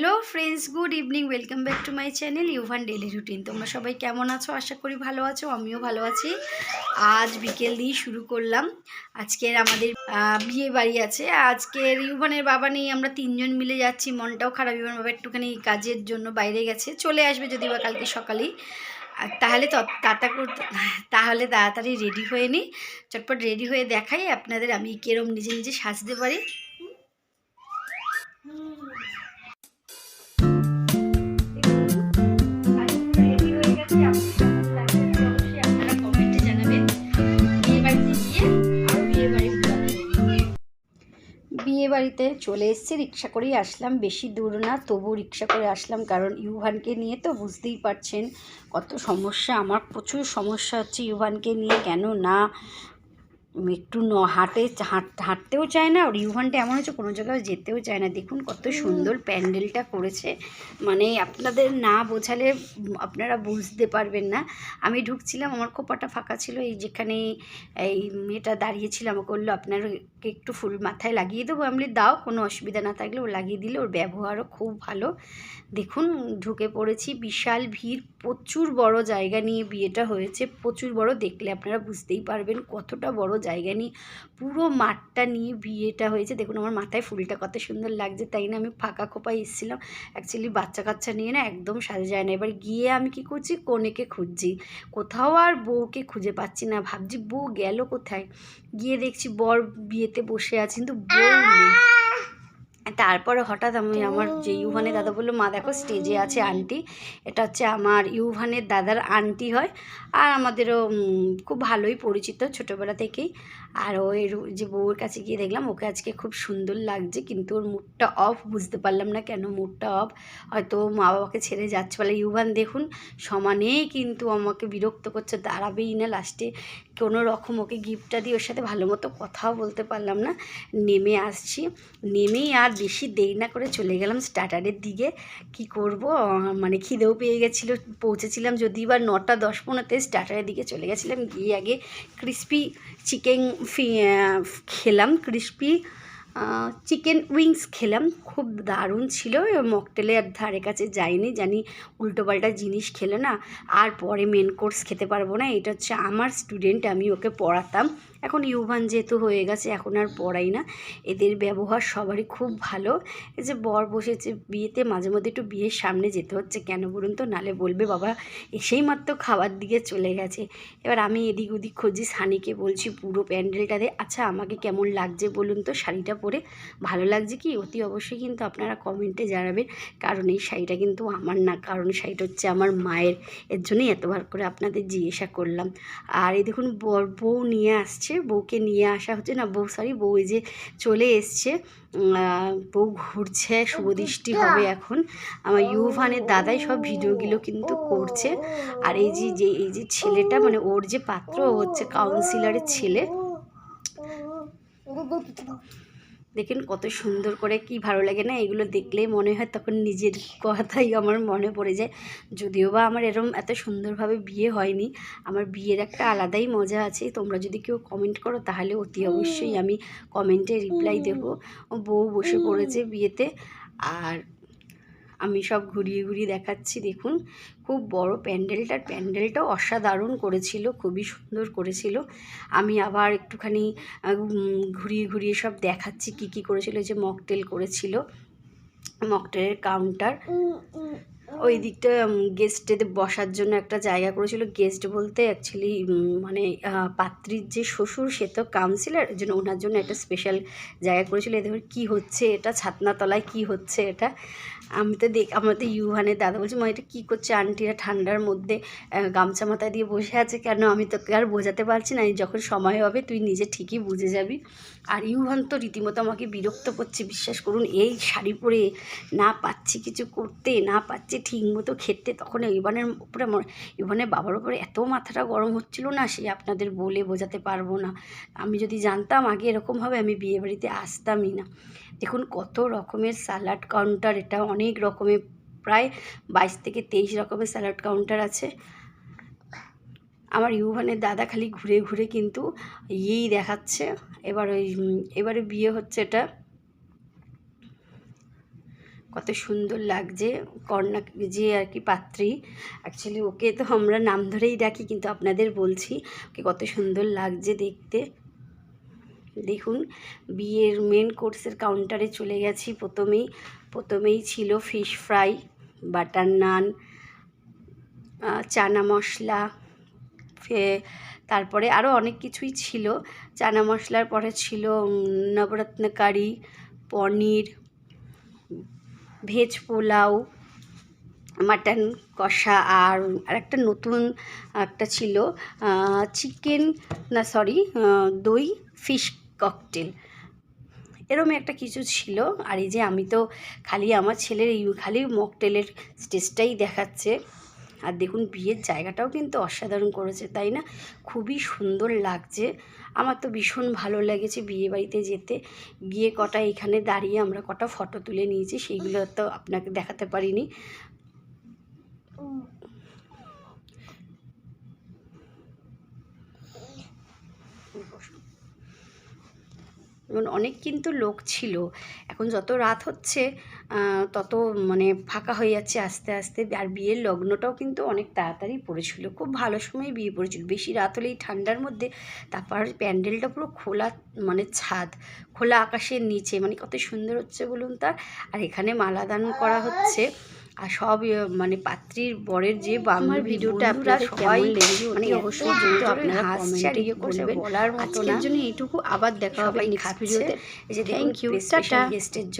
Hello friends good evening welcome back to my channel Yuvan daily routine তোমরা সবাই কেমন আছো? আশা করি ভালো আছো, আমিও ভালো আছি। আজ বিকেল দিয়ে শুরু করলাম। আজকের আমাদের বিয়ে বাড়ি আছে। আজকের ইউভানের বাবা নেই, আমরা তিনজন মিলে যাচ্ছি। মনটাও খারাপ, ইউভান বাবা একটুখানি কাজের জন্য বাইরে গেছে। চলে আসবে যদি বা কালকে সকালেই। আর তাহলে তাতা করতে, তাহলে তাড়াতাড়ি রেডি হয়ে নিই চটপট রেডি হয়ে দেখাই আপনাদের আমি কেরম নিজে নিজে সাজতে পারি। বাড়িতে চলে এসেছি, রিক্সা করেই আসলাম। বেশি দূর না তবু রিক্সা করে আসলাম, কারণ ইউভানকে নিয়ে তো বুঝতেই পারছেন কত সমস্যা। আমার প্রচুর সমস্যা হচ্ছে ইউভানকে নিয়ে। কেন না একটু ন হাঁটে হাঁট- হাঁটতেও চায় না আর ইউভানটা এমন হচ্ছে কোনো জায়গায় যেতেও চায় না। দেখুন কত সুন্দর প্যান্ডেলটা করেছে। মানে আপনাদের না বোঝালে আপনারা বুঝতে পারবেন না। আমি ঢুকছিলাম আমার কোপাটা ফাঁকা ছিল এই যেখানে এই মেয়েটা দাঁড়িয়েছিল আমাকে বলল আপনারকে একটু ফুল মাথায় লাগিয়ে দেবো। আমি দাও কোনো অসুবিধা না থাকলে ও লাগিয়ে দিলে ওর ব্যবহারও খুব ভালো। দেখুন ঢুকে পড়েছি বিশাল ভিড় প্রচুর বড় জায়গা নিয়ে বিয়েটা হয়েছে প্রচুর বড় দেখলে আপনারা বুঝতেই পারবেন কতটা বড় জায়গা নিয়ে পুরো মাঠটা নিয়ে বিয়েটা হয়েছে। দেখুন আমার মাথায় ফুলটা কত সুন্দর লাগছে, তাই না? আমি ফাঁকা খোপায় এসেছিলাম। অ্যাকচুয়ালি বাচ্চা কাচ্চা নিয়ে না একদম সাজা যায় না। এবার গিয়ে আমি কি করছি? কনেকে খুঁজছি। কোথাও আর বউকে খুঁজে পাচ্ছি না। ভাবছি বউ গেল কোথায়? গিয়ে দেখছি বর বিয়েতে বসে আছে, কিন্তু বউ নেই। তারপরে হঠাৎ আমি আমার যে ইউভানের দাদা বলল মা দেখো স্টেজে আছে আন্টি এটা হচ্ছে আমার ইউভানের দাদার আন্টি হয়। আর আমাদেরও খুব ভালোই পরিচিত ছোটোবেলা থেকেই। আর ওই যে বউয়ের কাছে গিয়ে দেখলাম ওকে আজকে খুব সুন্দর লাগছে কিন্তু ওর মুডটা অফ বুঝতে পারলাম না কেন মুডটা অফ হয়তো মা বাবাকে ছেড়ে যাচ্ছে বলে ইউভান দেখুন সমানেই কিন্তু আমাকে বিরক্ত করছে দাঁড়াবেই না লাস্টে কোনো রকম ওকে গিফটটা দিয়ে ওর সাথে ভালো মতো কথাও বলতে পারলাম না। নেমে আসছি। নেমেই আর বেশি দেরি না করে চলে গেলাম স্টার্টারের দিকে। কি করব? মানে খিদেও পেয়ে গেছিল। পৌঁছেছিলাম যদি বা নটা দশ পনেরোতে স্টার্টারের দিকে চলে গেছিলাম। গিয়ে আগে ক্রিস্পি চিকেন ফি খেলাম। ক্রিস্পি চিকেন উইংস খেলাম। খুব দারুণ ছিল। মকটেলের ধারে কাছে যাইনি। জানি উল্টোপাল্টা জিনিস খেলে না। আর পরে মেন কোর্স খেতে পারব না। এটা হচ্ছে আমার স্টুডেন্ট আমি ওকে পড়াতাম। এখন ইউভান যেহেতু হয়ে গেছে, এখন আর পড়াই না। এদের ব্যবহার সবারই খুব ভালো। এই যে বর বসেছে বিয়েতে, মাঝে মধ্যে একটু বিয়ের সামনে যেতে হচ্ছে কেন বলুন তো? নালে বলবে, বাবা এসেই মাত্র খাবার দিকে চলে গেছে। এবার আমি এদিক ওদিক খুঁজি সানিকে বলছি, পুরো প্যান্ডেলটা প্যান্ডেলটাতে আচ্ছা আমাকে কেমন লাগছে বলুন তো? শাড়িটা পরে, ভালো লাগছে কি? অতি অবশ্যই কিন্তু আপনারা কমেন্টে জানাবেন, কারণ এই শাড়িটা কিন্তু আমার না, কারণ শাড়িটা হচ্ছে আমার মায়ের। এর জন্যই এতবার করে আপনাদের জিজ্ঞাসা করলাম। আর এই দেখুন, বর বউ নিয়ে আসছে। বউকে নিয়ে আসা হচ্ছে না বউ সরি বউ এই যে চলে এসছে বউ ঘুরছে শুভদৃষ্টি হবে এখন আমার ইউভানের দাদাই সব ভিডিওগুলো কিন্তু করছে আর এই যে যে এই যে ছেলেটা মানে ওর যে পাত্র ও হচ্ছে কাউন্সিলারের ছেলে দেখেন কত সুন্দর করে কি ভালো লাগে না এগুলো দেখলেই মনে হয় তখন নিজের কথাই আমার মনে পড়ে যায়। যদিও বা আমার এরম এত সুন্দরভাবে বিয়ে হয়নি আমার বিয়ের একটা আলাদাই মজা আছে তোমরা যদি কেউ কমেন্ট করো তাহলে অতি অবশ্যই আমি কমেন্টে রিপ্লাই দেবো। বউ বসে পড়েছে বিয়েতে আর আমি সব ঘুরিয়ে ঘুরিয়ে দেখাচ্ছি, দেখুন। খুব বড় প্যান্ডেলটার প্যান্ডেলটাও অসাধারণ করেছিল, খুবই সুন্দর করেছিল। আমি আবার একটুখানি ঘুরিয়ে ঘুরিয়ে সব দেখাচ্ছি, কি কি করেছিল যে মকটেল করেছিল। মকটেলের কাউন্টার ওই দিকটা গেস্টেদের বসার জন্য একটা জায়গা করেছিল। গেস্ট বলতে অ্যাকচুয়ালি মানে পাত্রীর যে শ্বশুর, সে তো কাউন্সিলার জন্য ওনার জন্য একটা স্পেশাল জায়গা করেছিল। এদের কী হচ্ছে, এটা ছাতনাতলায় কী হচ্ছে এটা? আমি তো দেখ, আমার তো ইউহানের দাদা বলছি, মা, এটা কী করছে আন্টিরা ঠান্ডার মধ্যে গামছা মাথায় দিয়ে বসে আছে কেন? আমি তোকে আর বোঝাতে পারছি না। যখন সময় হবে, তুই নিজে ঠিকই বুঝে যাবি। আর ইউহান তো রীতিমতো আমাকে বিরক্ত করছে। বিশ্বাস করুন, এই শাড়ি পরে না পাচ্ছি কিছু করতে, না পাচ্ছি ঠিক মতো খেতে তখন ইভানের উপরে ইভানের বাবার উপরে এত মাথাটা গরম হচ্ছিল না সে আপনাদের বলে বোঝাতে পারব না। আমি যদি জানতাম আগে এরকমভাবে আমি বিয়ে বাড়িতে আসতামই না। দেখুন কত রকমের স্যালাড কাউন্টার, এটা অনেক রকমের প্রায় বাইশ থেকে তেইশ রকমের স্যালাড কাউন্টার আছে। আমার ইউভানের দাদা খালি ঘুরে ঘুরে কিন্তু ইয়েই দেখাচ্ছে। এবার ওই, এবারে বিয়ে হচ্ছে এটা। কত সুন্দর লাগছে। কন্যা যে আর কি পাত্রী। অ্যাকচুয়ালি ওকে তো আমরা নাম ধরেই ডাকি, কিন্তু আপনাদের বলছি, ওকে কত সুন্দর লাগছে দেখতে। দেখুন, বিয়ের মেন কোর্সের কাউন্টারে চলে গেছি প্রথমেই। প্রথমেই ছিল fish fry butter naan chana masala তারপরে আরও অনেক কিছুই ছিল। চানা মশলার পরে ছিল navratan curry paneer veg pulao, mutton কষা আর আরেকটা নতুন একটা ছিল চিকেন, না সরি দই ফিশ ককটেল। এরম একটা কিছু ছিল আর এই যে আমি তো খালি আমার ছেলের খালি মকটেলের স্টেজটাই দেখাচ্ছে। আর দেখুন, বিয়ের জায়গাটাও কিন্তু অসাধারণ করেছে, তাই না? খুবই সুন্দর লাগছে। আমার তো ভীষণ ভালো লেগেছে বিয়ে বাড়িতে যেতে। গিয়ে কটা এখানে দাঁড়িয়ে আমরা কটা ফটো তুলে নিয়েছি, সেইগুলো তো আপনাকে দেখাতে পারিনি। এবং অনেক কিন্তু লোক ছিল। এখন যত রাত হচ্ছে তত মানে ফাঁকা হয়ে যাচ্ছে আস্তে আস্তে। আর বিয়ের লগ্নটাও কিন্তু অনেক তাড়াতাড়ি পড়েছিল। খুব ভালো সময় বিয়ে পড়েছিল। বেশি রাত হলেই ঠান্ডার মধ্যে তারপর প্যান্ডেলটা পুরো খোলা মানে ছাদ, খোলা আকাশের নিচে। মানে কত সুন্দর হচ্ছে বলুন তার। আর এখানে মালাদান করা হচ্ছে। আর সব ইয়ে মানে পাত্রীর বরের যে বাংলার ভিডিওটা আপনারা সবাই মানে অবশ্যই কিন্তু আপনারা কমেন্টে ইয়ে করবেন বলার মতো না। জন্য এইটুকু আবার দেখা হবে নেক্সট ভিডিওতে এই যে থ্যাংক ইউ টাটা। গেস্টের জন্য।